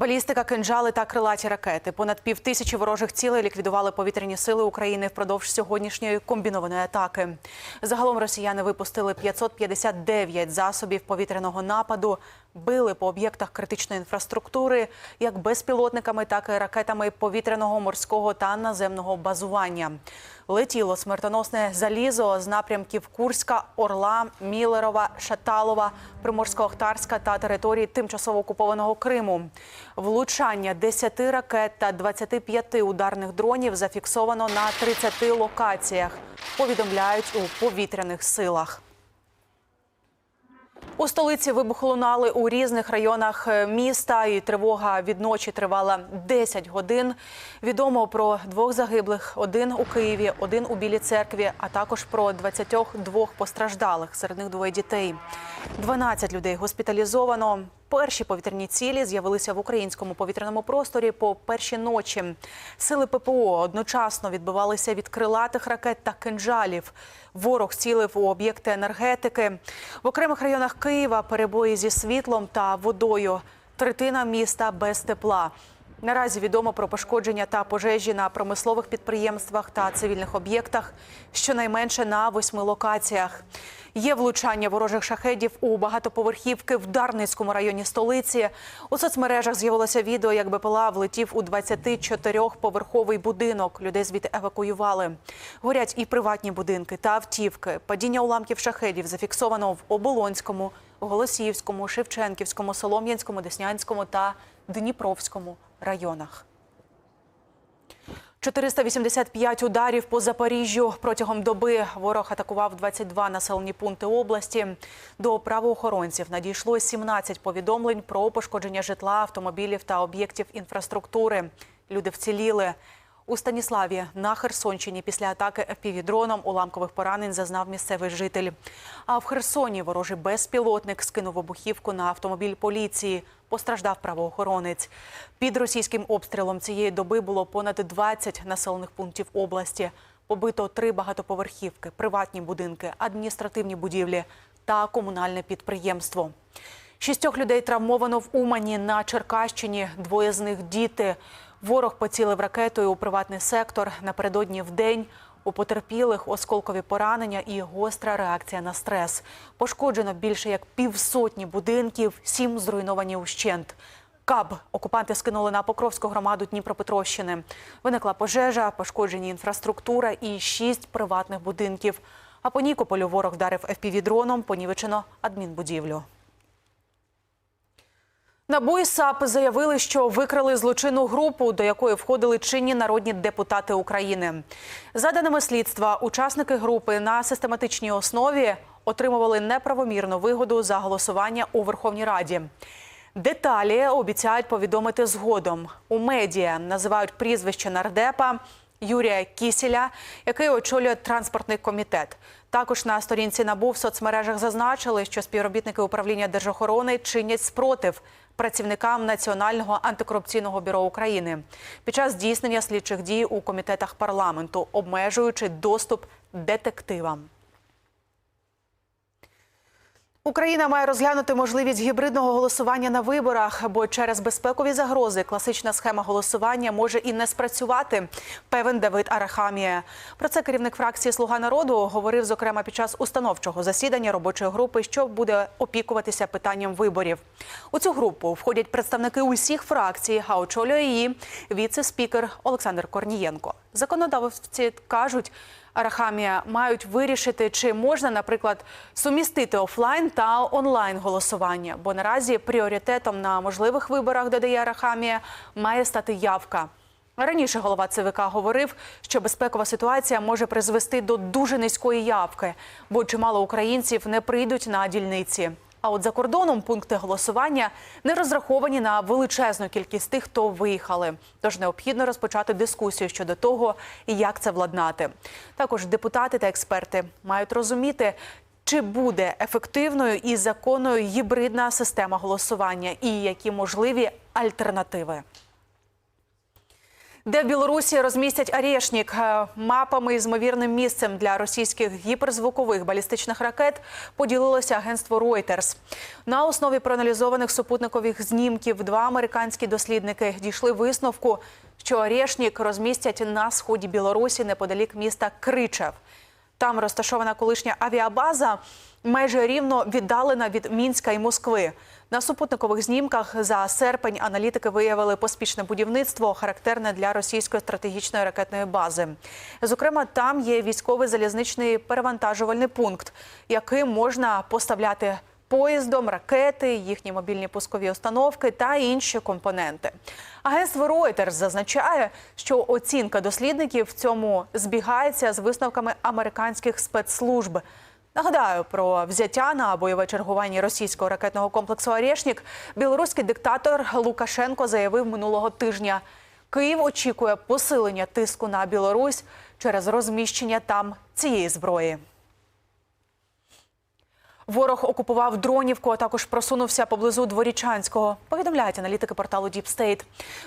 Балістика, кинджали та крилаті ракети. Понад пів тисячі ворожих цілей ліквідували повітряні сили України впродовж сьогоднішньої комбінованої атаки. Загалом росіяни випустили 559 засобів повітряного нападу, били по об'єктах критичної інфраструктури, як безпілотниками, так і ракетами повітряного, морського та наземного базування. Летіло смертоносне залізо з напрямків Курська, Орла, Мілерова, Шаталова, Приморсько-Охтарська та території тимчасово окупованого Криму. Влучання 10 ракет та 25 ударних дронів зафіксовано на 30 локаціях. Повідомляють у повітряних силах. У столиці вибухи лунали у різних районах е, міста, і тривога від ночі тривала 10 годин. Відомо про двох загиблих: один у Києві, один у Білій церкві, а також про 22 постраждалих. Серед них двоє дітей. 12 людей госпіталізовано. Перші повітряні цілі з'явилися в українському повітряному просторі по першій ночі. Сили ППО одночасно відбивалися від крилатих ракет та кинжалів. Ворог цілив у об'єкти енергетики. В окремих районах Києва перебої зі світлом та водою. Третина міста без тепла. Наразі відомо про пошкодження та пожежі на промислових підприємствах та цивільних об'єктах, щонайменше на восьми локаціях. Є влучання ворожих шахедів у багатоповерхівки в Дарницькому районі столиці. У соцмережах з'явилося відео, як БПЛА влетів у 24-поверховий будинок. Людей звідти евакуювали. Горять і приватні будинки та автівки. Падіння уламків шахедів зафіксовано в Оболонському, Голосіївському, Шевченківському, Солом'янському, Деснянському та Дніпровському районах. 485 ударів по Запоріжжю протягом доби ворог атакував 22 населені пункти області. До правоохоронців надійшло 17 повідомлень про пошкодження житла, автомобілів та об'єктів інфраструктури. Люди вціліли. У Станіславі на Херсонщині після атаки ФПВ-дроном уламкових поранень зазнав місцевий житель. А в Херсоні ворожий безпілотник скинув вибухівку на автомобіль поліції. Постраждав правоохоронець. Під російським обстрілом цієї доби було понад 20 населених пунктів області. Побито три багатоповерхівки, приватні будинки, адміністративні будівлі та комунальне підприємство. Шістьох людей травмовано в Умані на Черкащині. Двоє з них діти. Ворог поцілив ракетою у приватний сектор напередодні в день. У потерпілих осколкові поранення і гостра реакція на стрес. Пошкоджено більше як півсотні будинків, сім зруйновані ущент. Каб окупанти скинули на Покровську громаду Дніпропетровщини. Виникла пожежа, пошкоджені інфраструктура і шість приватних будинків. А по Нікополю ворог вдарив ФПВ-дроном, понівечено адмінбудівлю. НАБУ і САП заявили, що викрили злочинну групу, до якої входили чинні народні депутати України. За даними слідства, учасники групи на систематичній основі отримували неправомірну вигоду за голосування у Верховній Раді. Деталі обіцяють повідомити згодом. У медіа називають прізвище нардепа Юрія Кісіля, який очолює транспортний комітет. Також на сторінці НАБУ в соцмережах зазначили, що співробітники управління держохорони чинять спротив працівникам Національного антикорупційного бюро України під час здійснення слідчих дій у комітетах парламенту, обмежуючи доступ детективам. Україна має розглянути можливість гібридного голосування на виборах, бо через безпекові загрози класична схема голосування може і не спрацювати. Певен Давид Арахамія. Про це керівник фракції Слуга народу говорив зокрема під час установчого засідання робочої групи, що буде опікуватися питанням виборів. У цю групу входять представники усіх фракцій, а очолює її віце-спікер Олександр Корнієнко. Законодавці кажуть. Арахамія мають вирішити, чи можна, наприклад, сумістити офлайн та онлайн голосування. Бо наразі пріоритетом на можливих виборах, додає Арахамія, має стати явка. Раніше голова ЦВК говорив, що безпекова ситуація може призвести до дуже низької явки, бо чимало українців не прийдуть на дільниці. А от за кордоном пункти голосування не розраховані на величезну кількість тих, хто виїхали. Тож необхідно розпочати дискусію щодо того, як це владнати. Також депутати та експерти мають розуміти, чи буде ефективною і законною гібридна система голосування, і які можливі альтернативи. Де в Білорусі розмістять Арєшнік Е, мапами з ймовірним місцем для російських гіперзвукових балістичних ракет поділилося агентство Reuters. На основі проаналізованих супутникових знімків два американські дослідники дійшли висновку, що Арєшнік розмістять на сході Білорусі неподалік міста Кричев. Там розташована колишня авіабаза, майже рівно віддалена від Мінська і Москви. На супутникових знімках за серпень аналітики виявили поспішне будівництво, характерне для російської стратегічної ракетної бази. Зокрема, там є військовий залізничний перевантажувальний пункт, яким можна поставляти поїздом, ракети, їхні мобільні пускові установки та інші компоненти. Агентство Reuters зазначає, що оцінка дослідників в цьому збігається з висновками американських спецслужб. Нагадаю про взяття на бойове чергування російського ракетного комплексу «Орешнік» білоруський диктатор Лукашенко заявив минулого тижня. Київ очікує посилення тиску на Білорусь через розміщення там цієї зброї. Ворог окупував Дронівку, а також просунувся поблизу Дворічанського. Повідомляють аналітики порталу Deep State.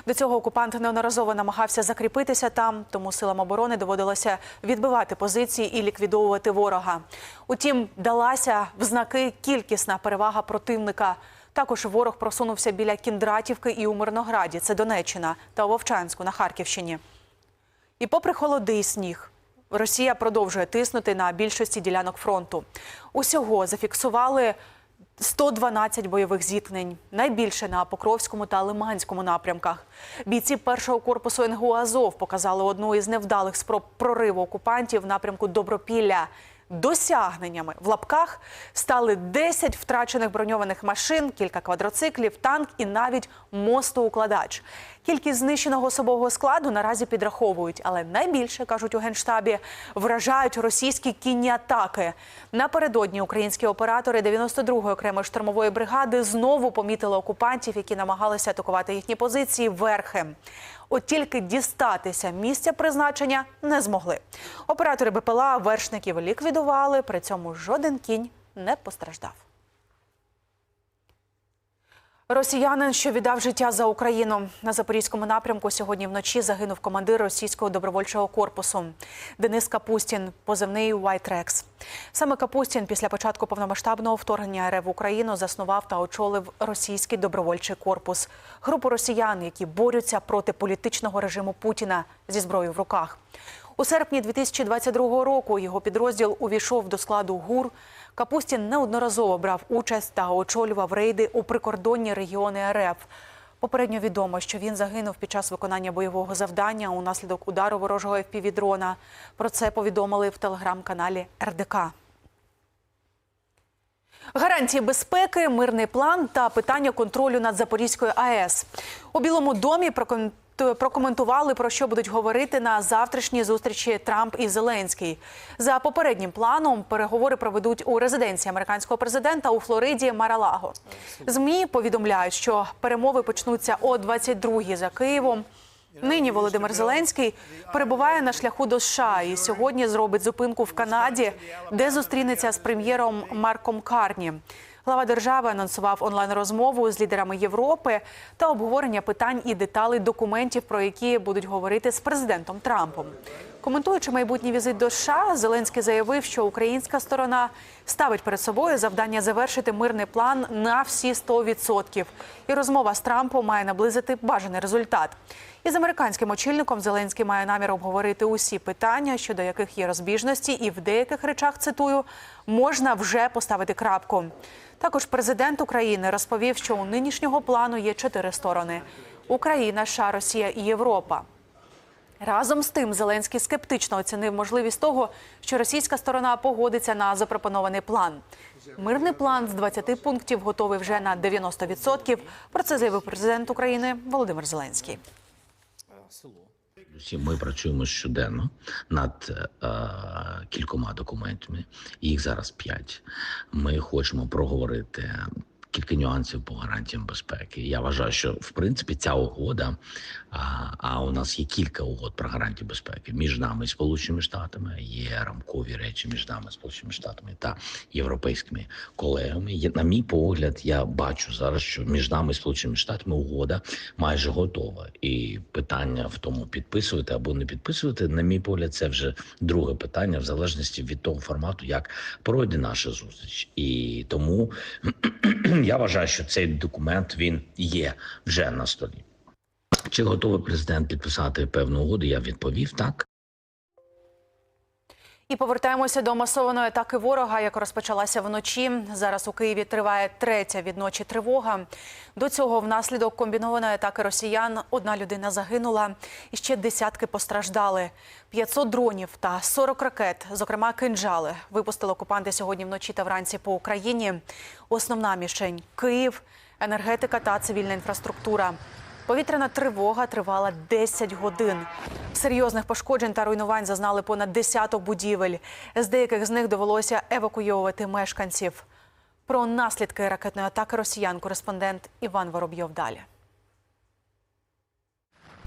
До цього окупант неодноразово намагався закріпитися там, тому силам оборони доводилося відбивати позиції і ліквідовувати ворога. Утім, далася в знаки кількісна перевага противника. Також ворог просунувся біля Кіндратівки і у Мирнограді, це Донеччина, та у Вовчанську на Харківщині. І попри холоди і сніг, Росія продовжує тиснути на більшості ділянок фронту. Усього зафіксували 112 бойових зіткнень, найбільше на Покровському та Лиманському напрямках. Бійці першого корпусу НГУ Азов показали одну із невдалих спроб прориву окупантів в напрямку Добропілля. Досягненнями в лапках стали 10 втрачених броньованих машин, кілька квадроциклів, танк і навіть мостоукладач. Кількість знищеного особового складу наразі підраховують, але найбільше кажуть у генштабі вражають російські кінні атаки. Напередодні українські оператори 92-ї окремої штурмової бригади знову помітили окупантів, які намагалися атакувати їхні позиції верхи. От тільки дістатися місця призначення не змогли. Оператори БПЛА вершників ліквідували, при цьому жоден кінь не постраждав. Росіянин, що віддав життя за Україну на запорізькому напрямку, сьогодні вночі загинув командир російського добровольчого корпусу Денис Капустін, позивний Rex. Саме Капустін після початку повномасштабного вторгнення РФ в Україну заснував та очолив російський добровольчий корпус, групу росіян, які борються проти політичного режиму Путіна зі зброєю в руках. У серпні 2022 року його підрозділ увійшов до складу ГУР. Капустін неодноразово брав участь та очолював рейди у прикордонні регіони РФ. Попередньо відомо, що він загинув під час виконання бойового завдання унаслідок удару ворожого FPV-дрона. Про це повідомили в телеграм-каналі РДК. Гарантії безпеки, мирний план та питання контролю над Запорізькою АЕС у Білому домі прокоментували про що будуть говорити на завтрашній зустрічі Трамп і Зеленський. За попереднім планом переговори проведуть у резиденції американського президента у Флориді Маралаго. Змі повідомляють, що перемови почнуться о 22-й за Києвом. Нині Володимир Зеленський перебуває на шляху до США і сьогодні зробить зупинку в Канаді, де зустрінеться з прем'єром Марком Карні. Глава держави анонсував онлайн-розмову з лідерами Європи та обговорення питань і деталей документів, про які будуть говорити з президентом Трампом. Коментуючи майбутній візит до США, Зеленський заявив, що українська сторона ставить перед собою завдання завершити мирний план на всі 100%. І розмова з Трампом має наблизити бажаний результат. Із американським очільником Зеленський має намір обговорити усі питання, щодо яких є розбіжності, і в деяких речах цитую можна вже поставити крапку. Також президент України розповів, що у нинішнього плану є чотири сторони: Україна, США, Росія і Європа. Разом з тим Зеленський скептично оцінив можливість того, що російська сторона погодиться на запропонований план. Мирний план з 20 пунктів готовий вже на 90%. Про це заявив президент України Володимир Зеленський. Всі ми працюємо щоденно над е, кількома документами. Їх зараз п'ять. Ми хочемо проговорити кілька нюансів по гарантіям безпеки. Я вважаю, що в принципі ця угода, а, а у нас є кілька угод про гарантії безпеки між нами і Сполученими Штатами. Є рамкові речі між нами, Сполученими Штатами та європейськими колегами. Є, на мій погляд, я бачу зараз, що між нами і Сполученими Штатами угода майже готова. І питання в тому підписувати або не підписувати, на мій погляд, це вже друге питання, в залежності від того формату, як пройде наша зустріч. І тому я вважаю, що цей документ він є вже на столі. Чи готовий президент підписати певну угоду? Я відповів так. І повертаємося до масованої атаки ворога, яка розпочалася вночі. Зараз у Києві триває третя від ночі тривога. До цього внаслідок комбінованої атаки росіян одна людина загинула, і ще десятки постраждали. 500 дронів та 40 ракет, зокрема кинджали, випустили окупанти сьогодні вночі та вранці по Україні. Основна мішень Київ, енергетика та цивільна інфраструктура. Повітряна тривога тривала 10 годин. Серйозних пошкоджень та руйнувань зазнали понад десяток будівель. З деяких з них довелося евакуйовувати мешканців. Про наслідки ракетної атаки росіян кореспондент Іван Воробйов далі.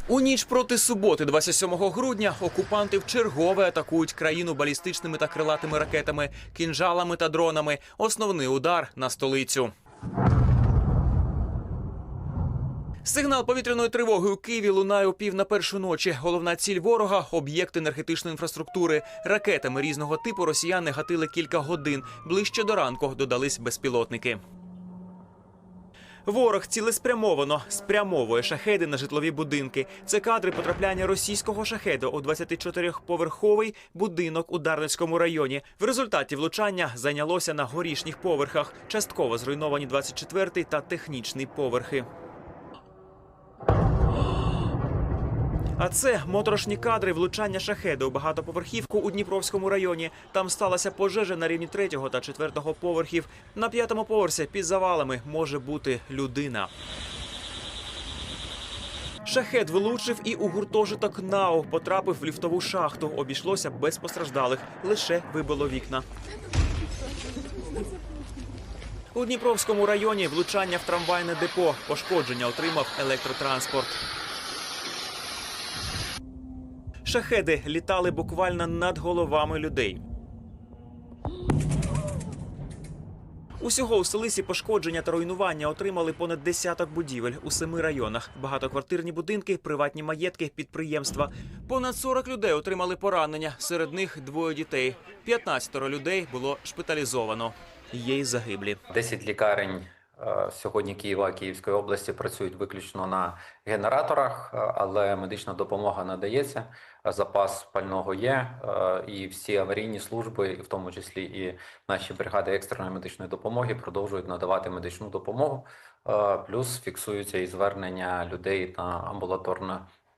У ніч проти суботи, 27 грудня, окупанти вчергове атакують країну балістичними та крилатими ракетами, кінжалами та дронами. Основний удар на столицю. Сигнал повітряної тривоги у Києві лунає у пів на першу ночі. Головна ціль ворога об'єкт енергетичної інфраструктури. Ракетами різного типу росіяни гатили кілька годин. Ближче до ранку додались безпілотники. Ворог цілеспрямовано спрямовує шахеди на житлові будинки. Це кадри потрапляння російського шахеду у 24-поверховий будинок у Дарницькому районі. В результаті влучання зайнялося на горішніх поверхах. Частково зруйновані 24-й та технічний поверхи. А це моторошні кадри влучання шахеду у багатоповерхівку у Дніпровському районі. Там сталася пожежа на рівні третього та четвертого поверхів. На п'ятому поверсі під завалами може бути людина. Шахет влучив і у гуртожиток НАУ потрапив в ліфтову шахту. Обійшлося без постраждалих, лише вибило вікна. У Дніпровському районі влучання в трамвайне депо. Пошкодження отримав електротранспорт. Шахеди літали буквально над головами людей. Усього у столиці пошкодження та руйнування отримали понад десяток будівель у семи районах: багатоквартирні будинки, приватні маєтки, підприємства. Понад 40 людей отримали поранення. Серед них двоє дітей. 15 людей було шпиталізовано. Є й загиблі. 10 лікарень сьогодні Києва Київської області працюють виключно на генераторах, е, але медична допомога надається. е, Запас пального є, е, і всі аварійні служби, і в тому числі і наші бригади екстреної медичної допомоги, продовжують надавати медичну допомогу. Е, Плюс фіксуються і звернення людей на амбулаторний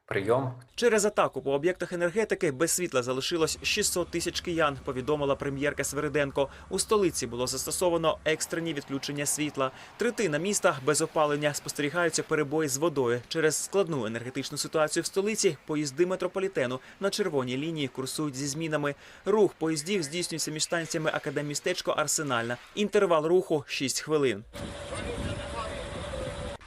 прийом. Через атаку по об'єктах енергетики без світла залишилось 600 тисяч киян. Повідомила прем'єрка Свериденко. У столиці було застосовано екстрені відключення світла. Третина міста без опалення спостерігаються перебої з водою. Через складну енергетичну ситуацію в столиці поїзди метрополітену на червоній лінії курсують зі змінами. Рух поїздів здійснюється між станціями Академістечко Арсенальна. Інтервал руху 6 хвилин.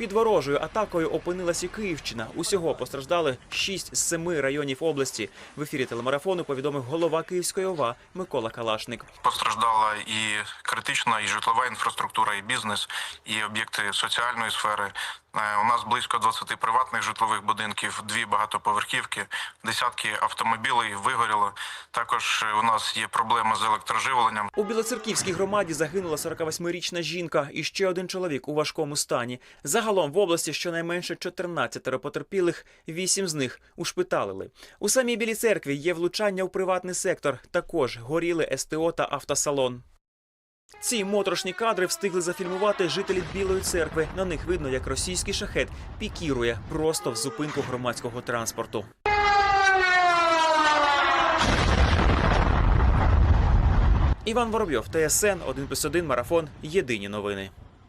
Під ворожою атакою опинилась і Київщина. Усього постраждали 6 з 7 районів області. В ефірі телемарафону повідомив голова Київської ОВА Микола Калашник. Постраждала і критична, і житлова інфраструктура, і бізнес, і об'єкти соціальної сфери. Е, У нас близько 20 приватних житлових будинків, дві багатоповерхівки, десятки автомобілів вигоріло. Також е, у нас є проблеми з електроживленням. У Білоцерківській громаді загинула 48-річна жінка і ще один чоловік у важкому стані. Загалом в області щонайменше 14 потерпілих, 8 з них ушпиталили. У самій Білій церкві є влучання у приватний сектор. Також горіли СТО та автосалон. Ці моторошні кадри встигли зафільмувати жителі Білої церкви. На них видно, як російський шахет пікірує просто в зупинку громадського транспорту. Іван Воробйов, ТСН 1+,1 Марафон. Єдині новини.